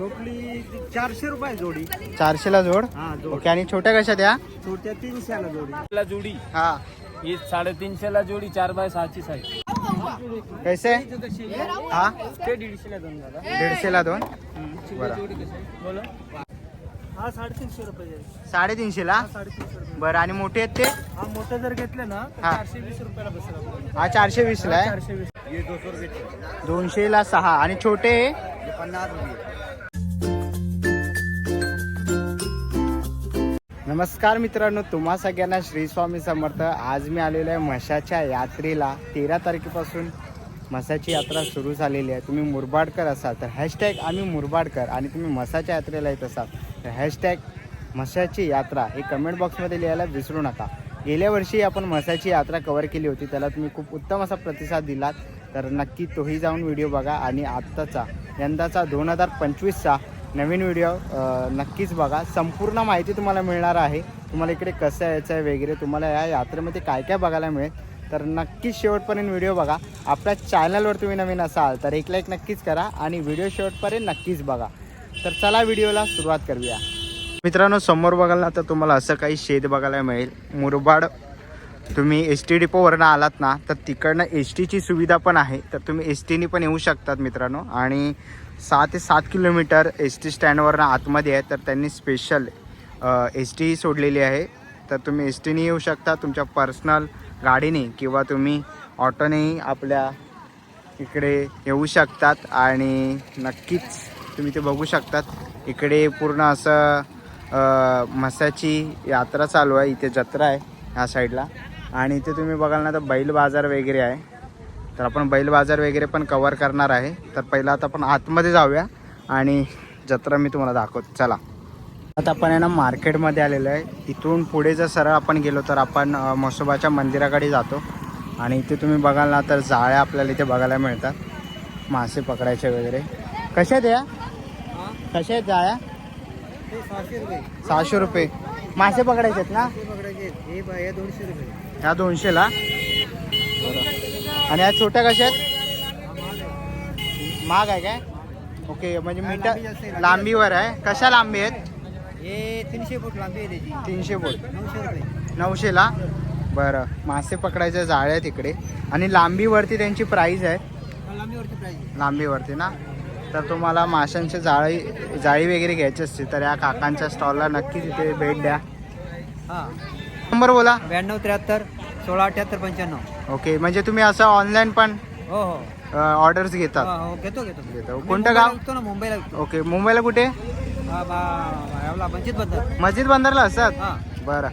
टोपली चारशे रुपये जोडी. चारशेला जोड? हा जोड. ओके आणि छोट्या कशा द्या? छोट्या तीनशेला जोडी. ला जोडी. हा. ही साडेतीनशे ला जोडी चार बाय सहाची साईज कैसे? हा? ते दीडशे ला दोन दादा. दीडशेला दोन? बरं. बोला. हा साडेतीनशे रुपये आहे. साडेतीनशेला? हा साडेतीनशे रुपये. बरं आणि मोठे आहेत ते? हा मोठं जर घेतलं ना तर हा. चारशे वीस रुपयाला बसेल आपल्याला. हा चारशे वीसला आहे. चारशे वीस. ये दो सौ रुपये दोनशेला सहा. आणि छोटे? पन्नास नमस्कार मित्रांनो तुम्हा सगळ्यांना श्री स्वामी समर्थ. आज मी आलेलो आहे म्हशाच्या यात्रेला. तेरा तारखेपासून म्हसाची यात्रा सुरू झालेली आहे. तुम्ही मुरबाडकर असाल तर हॅशटॅग आम्ही मुरबाडकर आणि तुम्ही म्हसाच्या यात्रेला येत असाल तर हॅशटॅग म्हशाची यात्रा हे कमेंट बॉक्समध्ये लिहायला विसरू नका. गेल्या वर्षी आपण म्हसाची यात्रा कवर केली होती. त्याला तुम्ही खूप उत्तम असा प्रतिसाद दिलात. तर नक्की तोही जाऊन व्हिडिओ बघा. आणि आत्ताचा यंदाचा दोन हजार पंचवीसचा नवीन व्हिडिओ नक्कीच बघा. संपूर्ण माहिती तुम्हाला मिळणार आहे. तुम्हाला इकडे कसं यायचं आहे वगैरे तुम्हाला या यात्रेमध्ये काय काय बघायला मिळेल तर नक्कीच शेवटपर्यंत व्हिडिओ बघा. आपल्या चॅनलवर तुम्ही नवीन असाल तर एक लाईक नक्कीच करा आणि व्हिडिओ शेवटपर्यंत नक्कीच बघा. तर चला व्हिडिओला सुरुवात करूया. मित्रांनो समोर बघाल ना तर तुम्हाला असं काही शेत बघायला मिळेल. मुरबाड तुम्ही एस टी डिपोवरनं आलात ना तर तिकडनं एस टीची सुविधा पण आहे. तर तुम्ही एस टीने पण येऊ शकतात मित्रांनो. आणि सहा ते सात किलोमीटर एस टी स्टँडवरनं आतमध्ये आहे तर त्यांनी स्पेशल एस टी सोडलेली आहे. तर तुम्ही एस टीने येऊ शकता तुमच्या पर्सनल गाडीने किंवा तुम्ही ऑटोनेही आपल्या इकडे येऊ शकतात आणि नक्कीच तुम्ही ते बघू शकतात. इकडे पूर्ण असं मस्याची यात्रा चालू आहे इथे जत्रा आहे ह्या साईडला आणि इथे तुम्ही बघाल ना तर बैल बाजार वगैरे आहे. तर आपण बैल बाजार वगैरे पण कवर करणार आहे. तर पहिला आता आपण आतमध्ये जाऊया आणि जत्रा मी तुम्हाला दाखवतो चला. आता आपण आहे ना मार्केटमध्ये आलेलो आहे. इथून पुढे जर सरळ आपण गेलो तर आपण म्हसोबाच्या मंदिराकडे जातो. आणि इथे तुम्ही बघाल ना तर जाळ्या आपल्याला इथे बघायला मिळतात. मासे पकडायचे वगैरे. कशा आहेत या? कशा आहेत जाळ्या? सहाशे रुपये. सहाशे रुपये मासे पकडायचे आहेत ना ह्या दोनशेला? बरं आणि ह्या छोट्या कशा आहेत? महाग आहे काय? ओके म्हणजे आहे, मीटर लांबी लांबीवर आहे. कशा लांबी आहेत? हे तीनशे फूट लांबी आहे त्याची. तीनशे फूट. नऊशेला बरं मासे पकडायचे जाळे आहेत इकडे. आणि लांबीवरती त्यांची प्राईस आहे. प्राईज लांबीवरती ना? तर तुम्हाला माशांची जाळी जाळी वगैरे घ्यायची असते तर या काकांच्या स्टॉलला नक्कीच इथे भेट द्या. हा. नंबर बोला. ब्याण्णव त्र्याहत्तर सोळा अठ्याहत्तर पंच्याण्णव. ओके म्हणजे तुम्ही असं ऑनलाईन पण हो हो. ऑर्डर्स घेतात. हो, हो, घेतो घेतो. घेतो. मी कोणतं मुंबईला गाव? विकतो ना मुंबईला विकतो. ओके मुंबईला कुठे? हा, बा- याला वंचित बद्दल मस्जिद बंदरला असतात? हा. बरं.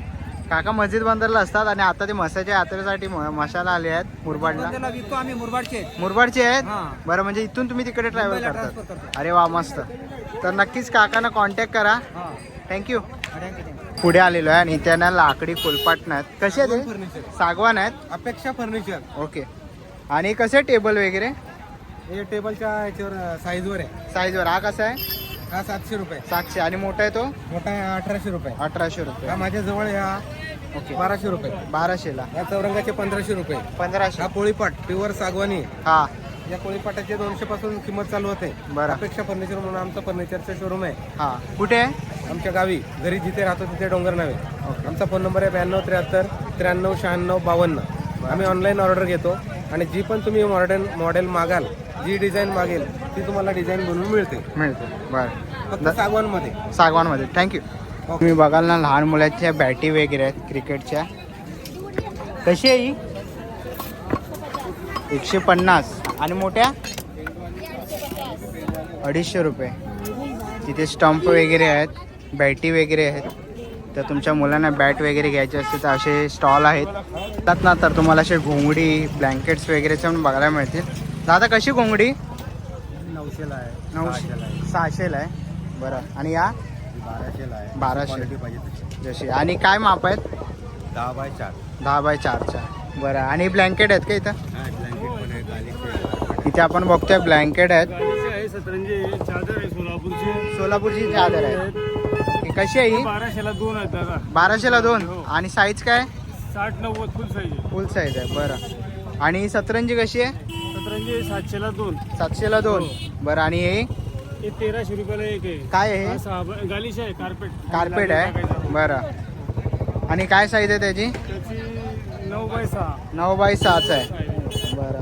काका मस्जिद बंदरला असतात आणि आता ते मसाच्या यात्रेसाठी म- मशाला आले आहेत मुरबाडला. विकतो आम्ही मुरबाडचे. आहेत. मुरबाडचे आहेत? हा. बरं म्हणजे इथून तुम्ही तिकडे ट्रॅव्हल मुंबईला करतात. करतो. अरे वा मस्त. तर नक्कीच काकांना कॉन्टॅक्ट करा. हा. Thank you you. पुढे आलेलो आहे आणि त्यांना लाकडी कोलपाट आहेत कसे आहेत? फर्निचर सागवान आहेत? अपेक्षा फर्निचर ओके. आणि कसे टेबल वगैरे? हे टेबलच्या याच्यावर साईजवर आहे. साईजवर हा कसा आहे? हा सातशे रुपये. सातशे. आणि मोठा आहे तो? मोठा आहे अठराशे रुपये. अठराशे रुपये. हा माझ्या जवळ या ओके. बाराशे रुपये. बाराशेला या चौरंगाचे पंधराशे रुपये. पंधराशे. हा पोळीपाट प्युअर सागवानी. हा. या पोळीपाटाचे दोनशे पासून किंमत चालू होते. बरं. अपेक्षा फर्निचर म्हणून आमचं फर्निचरचं शोरूम आहे. हा. कुठे आहे? आमच्या गावी घरी जिथे राहतो तिथे डोंगर नावे ओके आमचा फोन नंबर आहे ब्याण्णव त्र्याहत्तर त्र्याण्णव शहाण्णव बावन्न. आम्ही ऑनलाईन ऑर्डर घेतो आणि जी पण तुम्ही मॉडेल मॉडेल मागाल जी डिझाईन मागेल ती तुम्हाला डिझाईन बनवून मिळते. मिळते. बरं. फक्त सागवानमध्ये. सागवानमध्ये. थँक्यू तुम्ही बघाल ना लहान मुलाच्या बॅटी वगैरे आहेत क्रिकेटच्या कशी आहे ही? एकशे पन्नास. आणि मोठ्या? अडीचशे रुपये. तिथे स्टंप वगैरे आहेत. बॅटी वगैरे आहेत. तर तुमच्या मुलांना बॅट वगैरे घ्यायचे असते तर असे स्टॉल आहेत. त्यात ना तर तुम्हाला असे घोंगडी ब्लँकेट्स वगैरेचे पण बघायला मिळतील. दादा कशी घोंगडी? नऊशेला आहे. नऊशे सहाशेला आहे. बरं. आणि या? बाराशेला आहे. बाराशे. पाहिजे. जशी. आणि काय माप आहेत? दहा बाय चार. दहा बाय चारच्या. बरं. आणि ब्लँकेट आहेत का इथं? हा ब्लँकेट पण आहे गालीचे इथे आपण बघतोय ब्लँकेट आहेत. आहे सतरंजी चादर आहे सोलापूरची. सोलापूरची चादर आहे ही कशी आहे ही? बाराशेला दोन आहेत दादा. बाराशेला दोन? आणि साईज काय? साठ नव्वद फुल साईज आहे. फुल साईज आहे बरं. आणि ही सतरंजी कशी आहे? सतरंजी सातशेला दोन. सातशेला दोन. बरं आणि हे? हे तेराशे रुपयाला एक आहे. काय आहे हा? हे? सहा गालिश आहे कार्पेट कार्पेट आहे? बरं. आणि काय साईज आहे त्याची? त्याची नऊ बाय सहा. नऊ बाय सहाचा आहे. बरं.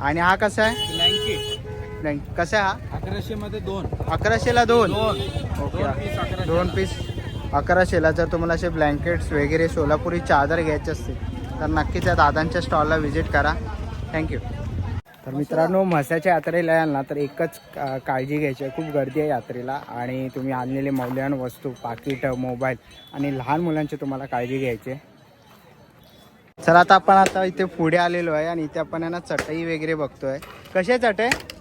आणि हा कसा आहे? ब्लँकेट नाही, कसा आहे हा? अकराशे मध्ये दोन. अकराशेला दोन. दोन. ओके. दोन पीस अकराशेला. जर तुम्हाला असे ब्लँकेट्स वगैरे सोलापुरी चादर घ्यायचे असतील तर नक्कीच या दादांच्या स्टॉलला व्हिजिट करा. थँक्यू तर मित्रांनो म्हसाच्या यात्रेला याल ना तर एकच काळजी घ्यायची आहे. खूप गर्दी आहे यात्रेला आणि तुम्ही आणलेले मौल्यवान वस्तू पाकिट मोबाईल आणि लहान मुलांची तुम्हाला काळजी घ्यायची आहे. चला आता आपण आता इथे पुढे आलेलो आहे आणि इथे आपण आहे ना चटई वगैरे बघतोय. कशी आहे चटई? साडेपाचशे ला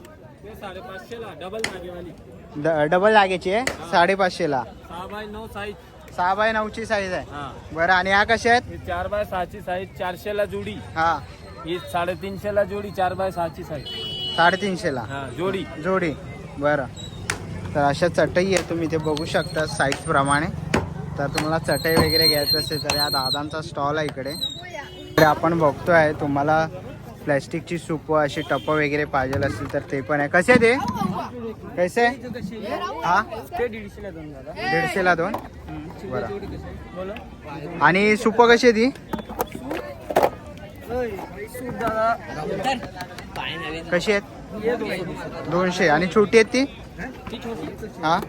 डबल लागायची आहे? साडेपाचशेला सहा बाय नऊ साईज सहा बाय नऊची साईज आहे. हा. बरं आणि ह्या कशा आहेत? ही चार बाय सहाची साईज चारशे ला जोडी. हा. ही साडेतीनशे ला जोडी चार बाय सहाची साईज साडेतीनशेला हा जोडी. जोडी. बरं. तर अशा चटई आहे तुम्ही ते बघू शकता साईज प्रमाणे. तर तुम्हाला चटई वगैरे घ्यायचं असेल तर या दादांचा स्टॉल आहे इकडे. इकडे आपण बघतोय तुम्हाला प्लॅस्टिकची सूप अशी टप वगैरे पाहिजे असतील तर ते पण आहे. कसे ते? कैसे हा? दीडशेला दोन बरं. आणि सूप कशी आहे ती? कशी आहेत? दोनशे. आणि छोटी आहेत ती? हा?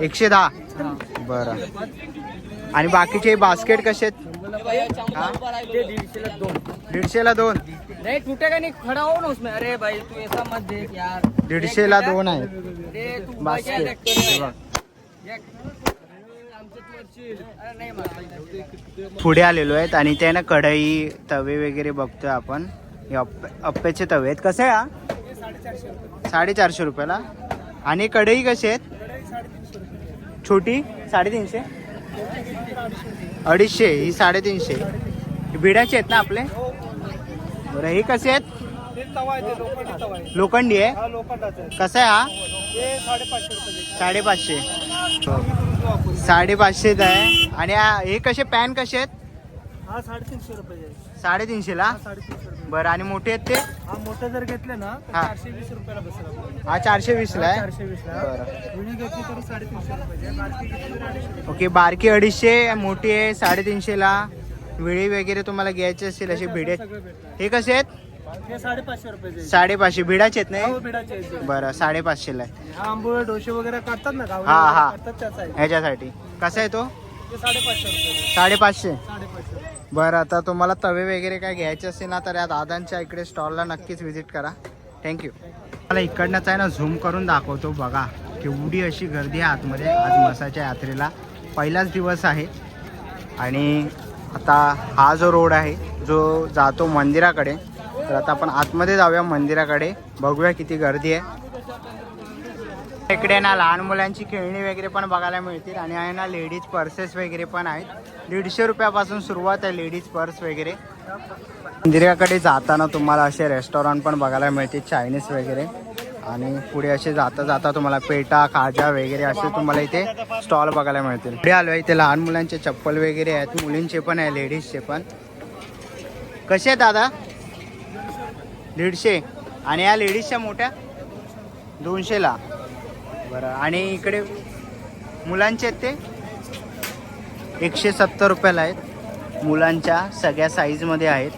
एकशे दहा. बरं. आणि बाकीचे बास्केट कसे आहेत? ते दीडशेला दोन. दीडशेला दोन? नहीं टूटेगा नहीं? खड़ा हो ना उसमें. अरे भाई तू ऐसा मत देख यार. दीडशेला दोन आहेत अरे तू बास्केट हे बघ. अरे नाही मारता पुढे आलेलो आहेत आणि ते ना कढई तवे वगैरे बघतोय आपण. हे अप्पे अप्प्याचे तवे आहेत. कसे आहे हा? साडेचारशे रुपयाला. आणि कढई कशी आहेत? छोटी? साडेतीनशे? अडीचशे ही साडेतीनशे. ही भिडाची आहेत ना आपले? बरं हे कसे आहेत? लोखंडी आहे? हा कसा आहे हा? साडेपाचशे. रुपये साडेपाचशे साडेपाचशेच आहे. आणि हा- हे कसे पॅन कसे आहेत? हा साडेतीनशे रुपये हा साडेतीनशे. रुपये बरं आणि मोठे आहेत ते? हा मोठं जर घेतलं ना तर हा. चारशे वीस रुपयाला बसेल आपल्याला. हा चारशे वीसला आहे? चारशे वीस ला. बरं. जुनी घेतली तर साडेतीनशे रुपये बारकी घेतली तर अडीचशे रुपये. ओके बारकी अडीचशे मोठी आहे साडेतीनशेला विळी वगैरे तुम्हाला घ्यायची असतील अशी भिडे सगळं भेटणार. हे कसे आहेत? हे साडेपाचशे रुपये साडेपाचशे भिडाचे आहेत हो नाही बिडाचे आहेत ते. बरं साडेपाचशेला आहे. हा आंबोळे डोसे वगैरे करतात ना हा, वगैरे हा. त्याचा आहे ह्याच्यासाठी. कसा आहे तो? ते साडेपाचशे रुपये. साडेपाचशे. साडेपाचशे. बरं आता तुम्हाला तवे वगैरे काय घ्यायचे असेल ना तर या दादांच्या इकडे स्टॉलला नक्कीच व्हिजिट करा. थँक्यू मला इकडनंच आहे ना झूम करून दाखवतो बघा. केवढी अशी गर्दी आहे आतमध्ये आज मसाच्या यात्रेला. पहिलाच दिवस आहे. आणि आता हा जो रोड आहे जो जातो मंदिराकडे तर आता आपण आतमध्ये जाऊया मंदिराकडे. बघूया किती गर्दी आहे. इकडे ना लहान मुलांची खेळणी वगैरे पण बघायला मिळतील आणि आहे ना लेडीज पर्सेस वगैरे पण आहेत. दीडशे रुपयापासून सुरुवात आहे लेडीज पर्स वगैरे. मंदिराकडे जाताना तुम्हाला असे रेस्टॉरंट पण बघायला मिळतील चायनीज वगैरे. आणि पुढे असे जाता जाता तुम्हाला पेटा खाजा वगैरे असे तुम्हाला इथे स्टॉल बघायला मिळतील. पुढे आलो इथे लहान मुलांचे चप्पल वगैरे आहेत मुलींचे पण आहे लेडीजचे पण. कसे आहेत दादा? दीडशे. आणि या लेडीजच्या मोठ्या? दोनशेला. बरं. आणि इकडे मुलांचे आहेत ते? एकशे सत्तर रुपयाला आहेत. मुलांच्या सगळ्या साईजमध्ये आहेत.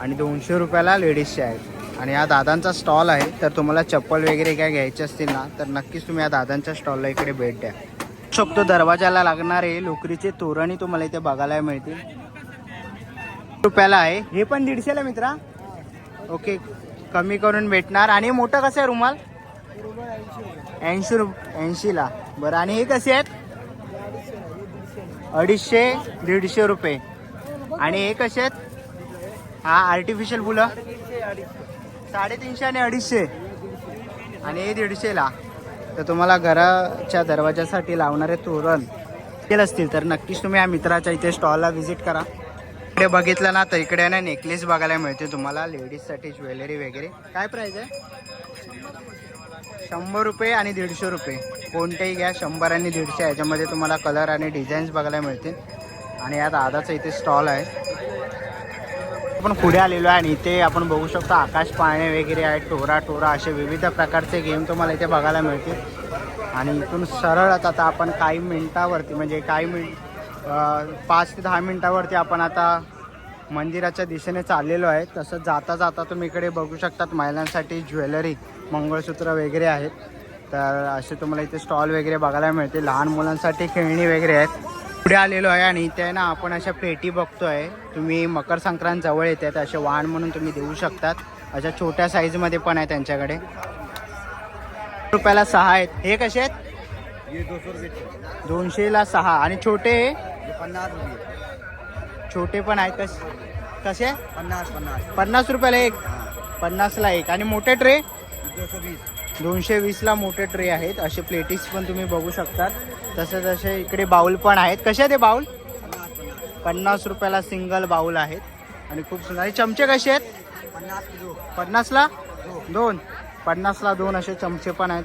आणि दोनशे रुपयाला लेडीजचे आहेत. आणि या दादांचा स्टॉल आहे. तर तुम्हाला चप्पल वगैरे काय घ्यायचे असतील ना तर नक्कीच तुम्ही या दादांच्या स्टॉलला इकडे भेट द्या. शकतो दरवाजाला लागणारे लोकरीचे तोरणही तुम्हाला इथे बघायला मिळतील. रुपयाला आहे. हे पण दीडशेला मित्रा? ओके कमी करून भेटणार. आणि मोठं कसं आहे रुमाल? ऐंशी रुप ऐंशीला. बरं आणि हे कसे आहेत? अडीचशे दीडशे रुपये. आणि हे कसे आहेत? हा आर्टिफिशियल फुलं. साडेतीनशे आणि अडीचशे. आणि हे दीडशेला. तर तुम्हाला घराच्या दरवाजासाठी लावणारे तोरण केलं असतील. तर नक्कीच तुम्ही या मित्राच्या इथे स्टॉलला व्हिजिट करा. इकडे बघितलं ना तर इकडे ना नेकलेस बघायला मिळते तुम्हाला. लेडीजसाठी ज्वेलरी वगैरे. काय प्राईज आहे? शंभर रुपये आणि दीडशे रुपये. कोणतेही घ्या शंभर आणि दीडशे. याच्यामध्ये तुम्हाला कलर आणि डिझाईन्स बघायला मिळतील. आणि या दादाचा इथे स्टॉल आहे. आपण पुढे आलेलो आहे आणि इथे आपण बघू शकतो आकाश पाळणे वगैरे आहेत. टोरा टोरा असे विविध प्रकारचे गेम तुम्हाला इथे बघायला मिळतील. आणि इथून सरळच आता आपण काही मिनटावरती म्हणजे काही मिनिट पाच ते दहा मिनटावरती आपण आता मंदिराच्या दिशेने चाललेलो आहे. तसंच जाता जाता तुम्ही इकडे बघू शकतात महिलांसाठी ज्वेलरी मंगळसूत्र वगैरे आहेत. तर असे तुम्हाला इथे स्टॉल वगैरे बघायला मिळते लहान मुलांसाठी खेळणी वगैरे आहेत. पुढे आलेलो आहे आणि इथे ना आपण अशा पेटी बघतोय. तुम्ही मकर संक्रांत जवळ येतात असे वाहन म्हणून तुम्ही देऊ शकतात. अशा छोट्या साईजमध्ये पण आहे त्यांच्याकडे. रुपयाला सहा आहेत. हे कसे आहेत? दोनशेला सहा. आणि छोटे? छोटे पण आहेत कस कसे? पन्नास पन्नास. पन्नास रुपयाला एक. पन्नासला एक. आणि मोठे ट्रे? दोनशे वीस. दोनशे वीसला मोठे ट्रे आहेत. असे प्लेटीस पण तुम्ही बघू शकतात. तसेच असे इकडे बाउल पण आहेत. कसे ते बाउल? पन्नास रुपयाला सिंगल बाउल आहेत. आणि खूप सुंदर. चमचे कसे आहेत? पन्नास पन्नासला? दोन. पन्नासला दोन असे चमचे पण आहेत.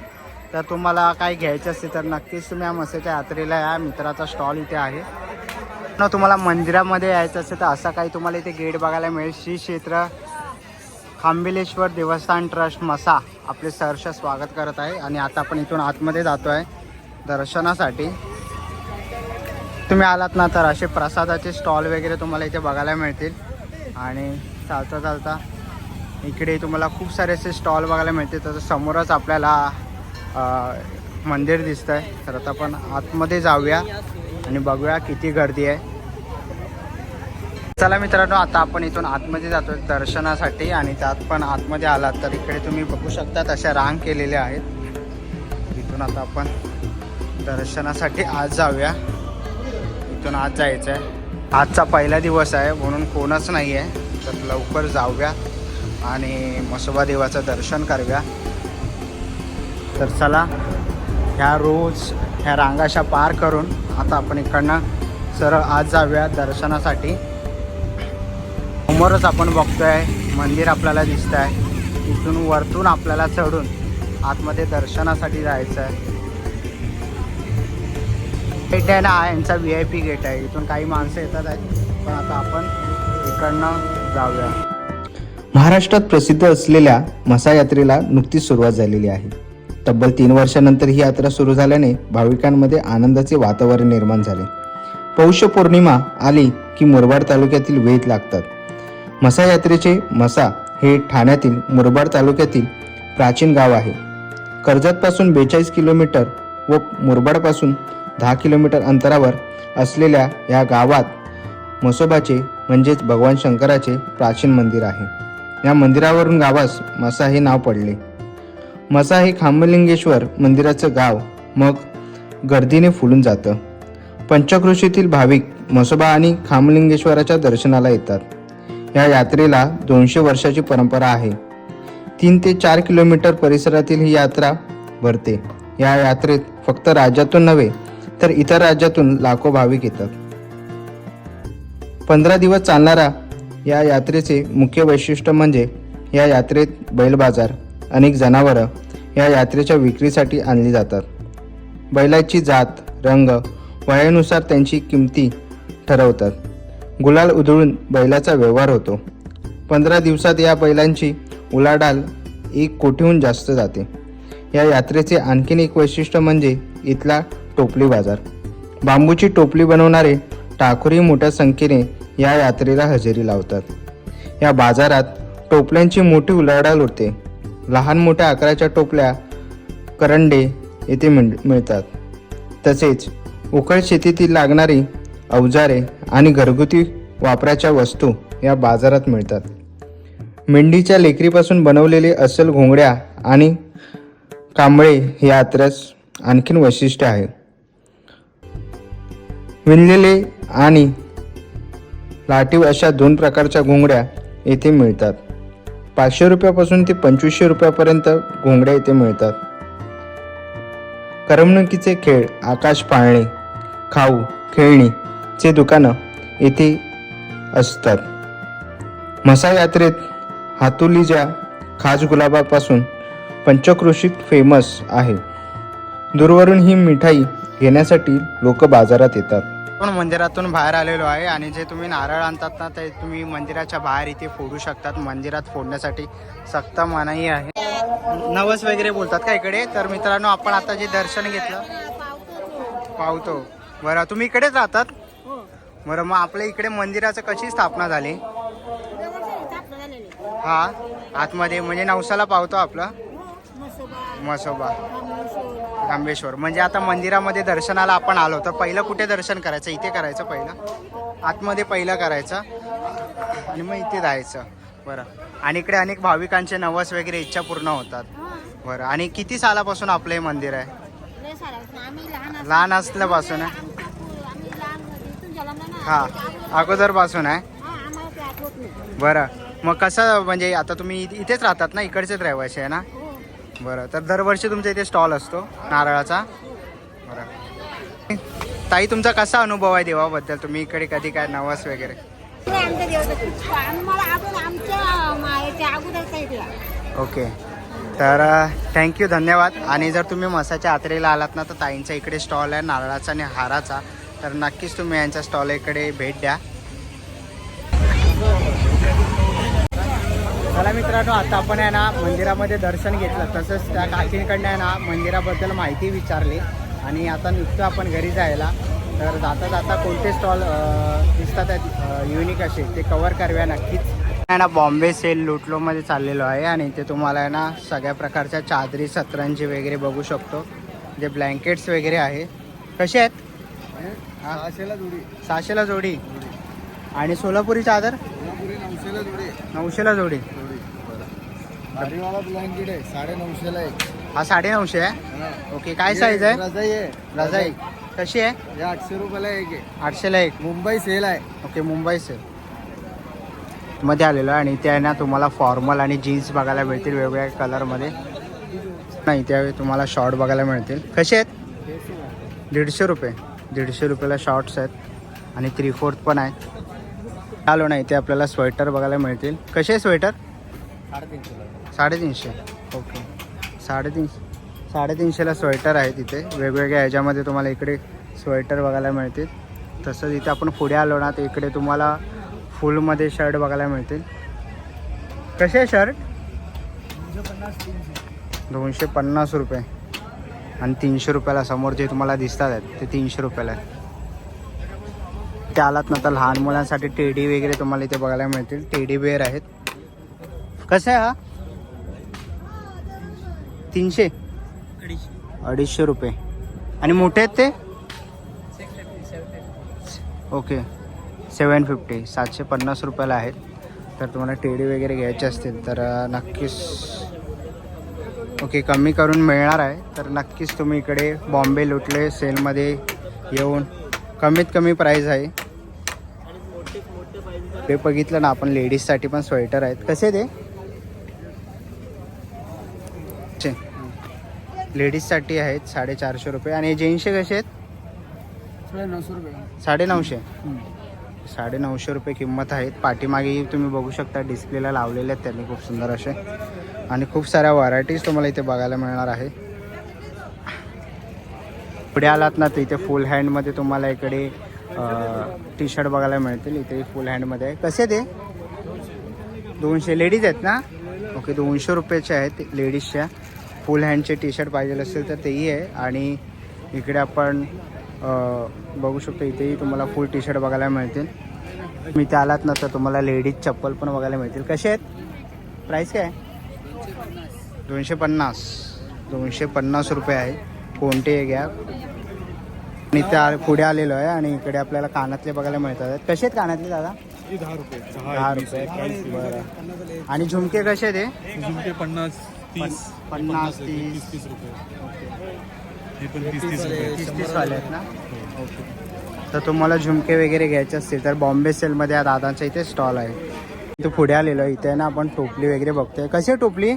तर तुम्हाला काय घ्यायचे असते तर नक्कीच तुम्ही या मसाच्या यात्रेला या. मित्राचा स्टॉल इथे आहे. न तुम्हाला मंदिरामध्ये यायचं असेल तर असं काही तुम्हाला इथे गेट बघायला मिळेल. श्री क्षेत्र खांबिलेश्वर देवस्थान ट्रस्ट मसा आपले सहर्ष स्वागत करत आहे. आणि आता आपण इथून आतमध्ये जातो आहे दर्शनासाठी. तुम्ही आलात ना तर असे प्रसादाचे स्टॉल वगैरे तुम्हाला इथे बघायला मिळतील. आणि चालता चालता इकडे तुम्हाला खूप सारे असे स्टॉल बघायला मिळतील. तर समोरच आपल्याला मंदिर दिसतं आहे तर आता आपण आतमध्ये जाऊया. आणि बघूया किती गर्दी आहे. चला मित्रांनो आता आपण इथून आतमध्ये जातो दर्शनासाठी आणि त्यात पण आतमध्ये आलात तर इकडे तुम्ही बघू शकता तशा रांग केलेल्या आहेत. इथून आता आपण दर्शनासाठी आज जाऊया. इथून आज जायचं आहे आजचा पहिला दिवस आहे म्हणून कोणच नाही आहे तर लवकर जाऊया आणि मसोबा देवाचं दर्शन करूया. तर चला ह्या रोज ह्या रांगाशा पार करून आता आपण इकडनं सरळ आज जाऊया दर्शनासाठी. समोरच आपण बघतोय मंदिर आपल्याला दिसत आहे इथून वरतून आपल्याला चढून आतमध्ये दर्शनासाठी जायचं आहे गेट आहे ना हा यांचा व्ही आय पी गेट आहे. इथून काही माणसं येतात आहेत पण आता आपण इकडनं जाऊया. महाराष्ट्रात प्रसिद्ध असलेल्या मसा यात्रेला नुकतीच सुरुवात झालेली आहे. तब्बल तीन वर्षानंतर ही यात्रा सुरू झाल्याने भाविकांमध्ये आनंदाचे वातावरण निर्माण झाले. पौष पौर्णिमा आली की मुरबाड तालुक्यातील वेध लागतात. मसा यात्रेचे मसा हे ठाण्यातील मुरबाड तालुक्यातील प्राचीन गाव आहे. कर्जतपासून बेचाळीस किलोमीटर व मुरबाडपासून दहा किलोमीटर अंतरावर असलेल्या या गावात मसोबाचे म्हणजेच भगवान शंकराचे प्राचीन मंदिर आहे. या मंदिरावरून गावास मसा हे नाव पडले. मसा हे खांबलिंगेश्वर मंदिराचं गाव. मग गर्दीने फुलून जातं. पंचक्रोशीतील भाविक मसोबा आणि खामलिंगेश्वराच्या दर्शनाला येतात. या यात्रेला दोनशे वर्षाची परंपरा आहे. तीन ते चार किलोमीटर परिसरातील ही यात्रा भरते. या यात्रेत फक्त राज्यातून नव्हे तर इतर राज्यातून लाखो भाविक येतात. पंधरा दिवस चालणारा या यात्रेचे मुख्य वैशिष्ट्य म्हणजे या यात्रेत बैल बाजार अनेक जनावरं या यात्रेच्या विक्रीसाठी आणली जातात. बैलाची जात रंग वयानुसार त्यांची किमती ठरवतात. गुलाल उधळून बैलाचा व्यवहार होतो. पंधरा दिवसात या बैलांची उलाढाल एक कोटीहून जास्त जाते. या यात्रेचे आणखीन एक वैशिष्ट्य म्हणजे इथला टोपली बाजार. बांबूची टोपली बनवणारे टाकुरी मोठ्या संख्येने या यात्रेला हजेरी लावतात. या बाजारात टोपल्यांची मोठी उलाढाल होते लहान मोठ्या आकाराच्या टोपल्या करंडे येथे मिळ मिळतात. तसेच उकळ शेतीतील लागणारी अवजारे आणि घरगुती वापराच्या वस्तू या बाजारात मिळतात. मेंढीच्या लेकरीपासून बनवलेले अस्सल घोंगड्या आणि कांबळे हे यात्रेस आणखीन वैशिष्ट्य आहे. विणलेले आणि लाटीव अशा दोन प्रकारच्या घोंगड्या येथे मिळतात. पाचशे रुपयापासून ते पंचवीसशे रुपयापर्यंत घोंगड्या येथे मिळतात. करमणुकीचे खेळ आकाश पाळणे खाऊ खेळणी चे दुकानं येथे असतात. म्हसा यात्रेत हातोलीच्या खास गुलाबापासून पंचक्रोशीत फेमस आहे. दूरवरून ही मिठाई घेण्यासाठी लोक बाजारात येतात. पण मंदिरातून बाहेर आलेलो आहे आणि जे तुम्ही नारळ आणतात ना ते तुम्ही मंदिराच्या बाहेर इथे फोडू शकतात. मंदिरात फोडण्यासाठी सक्त मनाई आहे. नवस वगैरे बोलतात का इकडे? तर मित्रांनो आपण आता जे दर्शन घेतलं पावतो. बरं तुम्ही इकडेच राहतात? बरं मग आपल्या इकडे मंदिराचं कशी स्थापना झाली? हा? आतमध्ये म्हणजे नवसाला पावतो आपलं? मसोबा. रामेश्वर म्हणजे आता मंदिरामध्ये दर्शनाला आपण आलो तर पहिलं कुठे दर्शन करायचं? इथे करायचं पहिलं? आतमध्ये पहिलं करायचं. आणि मग इथे जायचं. बरं. आणि इकडे अनेक भाविकांचे नवस वगैरे इच्छा पूर्ण होतात. बरं. आणि किती सालापासून आपलं हे मंदिर आहे? लहान असल्यापासून आहे? हा. अगोदरपासून आहे? बरं. मग कसं म्हणजे आता तुम्ही इथे- इथेच राहतात ना? इकडचेच रहिवासी आहे ना? बरं तर दरवर्षी तुमच्या इथे स्टॉल असतो नारळाचा. बरं. ताई तुमचा कसा अनुभव आहे देवाबद्दल? तुम्ही इकडे कधी काय नवस वगैरे? ओके. तर थँक्यू धन्यवाद. आणि जर तुम्ही मसाच्या यात्रेला आलात ना तर ताईंच्या इकडे स्टॉल आहे नारळाचा आणि हाराचा. तर नक्कीच तुम्ही यांच्या स्टॉल इकडे भेट द्या. चला मित्रांनो आता आपण आहे ना मंदिरामध्ये दर्शन घेतलं. तसंच त्या काकींकडनं आहे ना मंदिराबद्दल माहिती विचारली. आणि आता निघतो आपण घरी जायला. तर जाता जाता कोणते स्टॉल दिसतात आहेत युनिक असे ते कवर करूया नक्कीच. आहे ना बॉम्बे सेल लुटलोमध्ये चाललेलो आहे. आणि ते तुम्हाला आहे ना सगळ्या प्रकारच्या चादरी सतरंजी वगैरे बघू शकतो. जे ब्लँकेट्स वगैरे आहे. कसे आहेत? सहाशेला जोडी. सहाशेला जोडी. आणि सोलापुरी चादर? नऊशेला जोडी. नऊशेला जोडी. ब्लँकेट आहे साडे नऊशेला एक. हा साडे नऊशे आहे ओके काय साईज आहे? रजाई आहे. रजाई. कशी आहे? हे आठशे रुपयाला एक आहे. आठशेला एक. मुंबई सेल आहे. ओके मुंबई से मध्ये आलेलो आहे आणि ते आहे ना तुम्हाला फॉर्मल आणि जीन्स बघायला मिळतील वेगवेगळ्या कलरमध्ये नाही त्यावेळी तुम्हाला शॉर्ट बघायला मिळतील. कसे आहेत? दीडशे रुपये. दीडशे रुपयाला शॉर्ट्स आहेत. आणि थ्री फोर्थ पण आहेत. आलो नाही ते आपल्याला स्वेटर बघायला मिळतील. कसे आहे स्वेटर साडेतीनशे. ओके. साडेतीनशे. साडेतीनशेला स्वेटर आहे तिथे. वेगवेगळ्या ह्याच्यामध्ये तुम्हाला इकडे स्वेटर बघायला मिळतील. तसंच इथे आपण पुढे आलो ना तर इकडे तुम्हाला फुलमध्ये शर्ट बघायला मिळतील. कसे आहे शर्ट? दोनशे पन्नास रुपये. आणि तीनशे रुपयाला समोर जे तुम्हाला दिसतात आहेत ते तीनशे रुपयाला आहे. ते आलात ना तर लहान मुलांसाठी टेडी वगैरे तुम्हाला इथे बघायला मिळतील. टेडी बेअर आहेत. कसं आहे हा? तीनशे? अडीचशे रुपये. आणि मोठे आहेत ते? ओके. Seven fifty. सातशे पन्नास रुपयाला आहेत. तर तुम्हाला टेडी वगैरे घ्यायचे असतील तर नक्कीच. ओके कमी करून मिळणार आहे. तर नक्कीच तुम्ही इकडे बॉम्बे लुटले सेलमध्ये येऊन कमीत कमी प्राईज आहे. ते बघितलं ना आपण लेडीजसाठी पण स्वेटर आहेत. कसे ते चे. लेडीजसाठी आहेत साडेचारशे रुपये. आणि जेंट्सचे कसे आहेत? नऊशे रुपये. साडे नऊशे साडे नऊशे रुपये किंमत आहेत. पाठीमागे तुम्ही बघू शकता डिस्प्लेला लावलेले आहेत त्यांनी खूप सुंदर असे. आणि खूप साऱ्या व्हरायटीज तुम्हाला इथे बघायला मिळणार आहे. पुढे आलात ना तर इथे फुल हँडमध्ये तुम्हाला इकडे टी शर्ट बघायला मिळतील. इथे फुल हँडमध्ये आहे. कसे ते दोनशे. लेडीज आहेत ना? ओके दोनशे रुपयाचे आहेत लेडीजच्या. फुल हँडचे टी शर्ट पाहिजे असेल तर तेही आहे. आणि इकडे आपण बघू शकतो इथेही तुम्हाला फुल टी शर्ट बघायला मिळतील. मी ते आलात ना तर तुम्हाला लेडीज चप्पल पण बघायला मिळतील. कसे आहेत? प्राईस काय? दोनशे पन्नास. दोनशे पन्नास रुपये आहे. कोणते घ्या आणि त्या पुढे आलेलो आहे आणि इकडे आपल्याला कानातले बघायला मिळतात. कसे आहेत कानातले दादा? दहा रुपये. दहा रुपये. बरं. आणि झुमके कसे आहेत हे? झुमके पन्नास. तीस पन्नास तीस. तीस रुपये. हे पण तीस तीस रुपये. तीस तीस वाले आहेत ना? ओके. तर तुम्हाला झुमके वगैरे घ्यायचे असतील तर बॉम्बे सेलमध्ये या दादांच्या इथे स्टॉल आहे. इथे पुढे आलेलो आहे. इथे ना आपण टोपली वगैरे बघतोय. कशी आहे टोपली?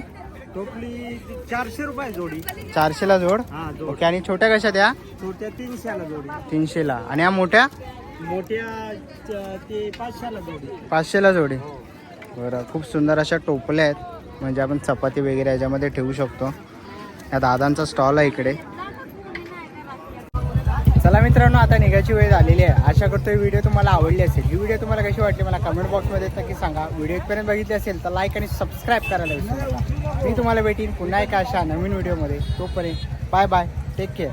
टोपली चारशे रुपये जोडी. चारशेला जोड? हा जोड. ओके आणि छोट्या कशा त्या छोट्या तीनशेला जोडी. तीनशेला. आणि या मोठ्या? मोठ्या च- ते पाचशेला जोडी. पाचशेला जोडी. बरं खूप सुंदर अशा टोपल्या आहेत. म्हणजे आपण चपाती वगैरे याच्यामध्ये ठेवू शकतो. या दादांचा स्टॉल आहे इकडे. चला मित्रांनो आता निघायची वेळ झालेली आहे. आशा करतो ही व्हिडिओ तुम्हाला आवडली असेल. ही व्हिडिओ तुम्हाला कशी वाटली मला कमेंट बॉक्समध्ये नक्की सांगा. व्हिडिओ इथपर्यंत बघितली असेल तर लाईक आणि सबस्क्राईब करायला विसरू नका. मी तुम्हाला भेटीन पुन्हा एका अशा नवीन व्हिडिओमध्ये. तोपर्यंत बाय बाय टेक केअर